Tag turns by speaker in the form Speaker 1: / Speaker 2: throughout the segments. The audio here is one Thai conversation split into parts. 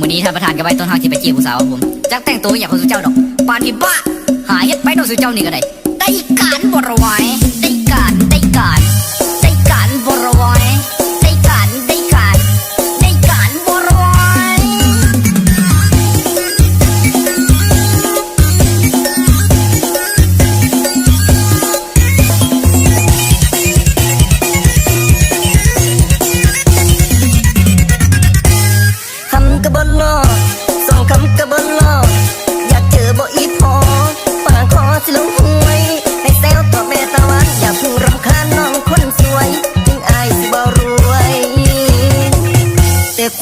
Speaker 1: มื้อนี้ท่านประธานก็ไปต้นทางที่ไปจีบผู้สาวครับผมจักแต่งตัวอยากคนสุเจ้าดอกปานที่บ้าหาเฮ็ดไปโดนสุเจ้านี่ก็ได้ได้กะ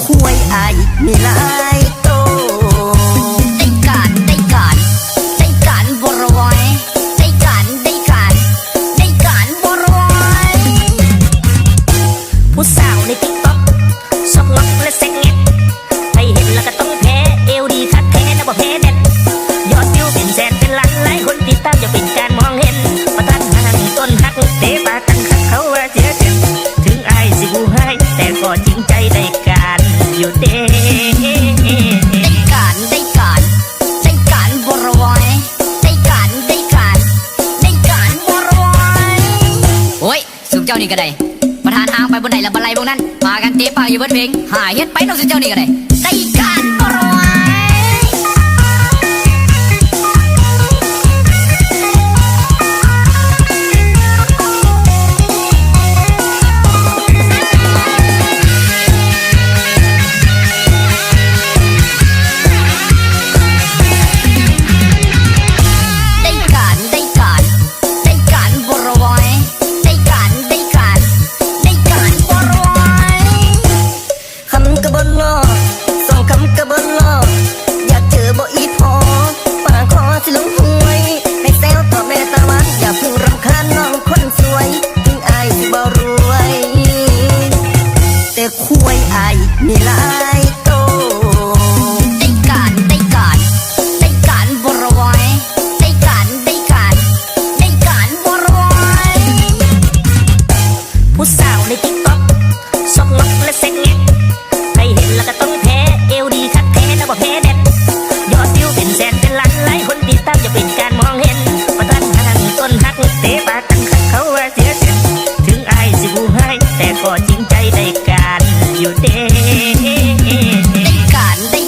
Speaker 1: คุยไอมีหลายโตได้การได้การได้การบรอยได้การได้การได้การบรอย
Speaker 2: ผู้สาวในติ๊กต็อกชอบล็อกและแซงเง็ด เจ้านี่ก็ได้ประธานทางไปบนไหนละบันไลบนนั้นมากันเตะปากอยู่บนเพลงหาเฮ็
Speaker 1: ดไปโดนสุเจ้านี่ก็ได้ได้การ ลอสองคำกระเบิลอ
Speaker 2: อยากเจอบ่อีพอปากคอสิลงหวย ให้แซวตอบแม่ตาวันอย่าเพิ่รำคาญน้องคนสวย ถึงอายสิบ่รวย แต่คุยไอามีหลายโต
Speaker 1: ได้การได้การได้การบ่ระไว้ได้การได้การได้การบ่ระไว้ผู้สาวในติ๊กต็อกชอบล็กและเซ็ง จริงใจได้การอยู่เด้ไการได้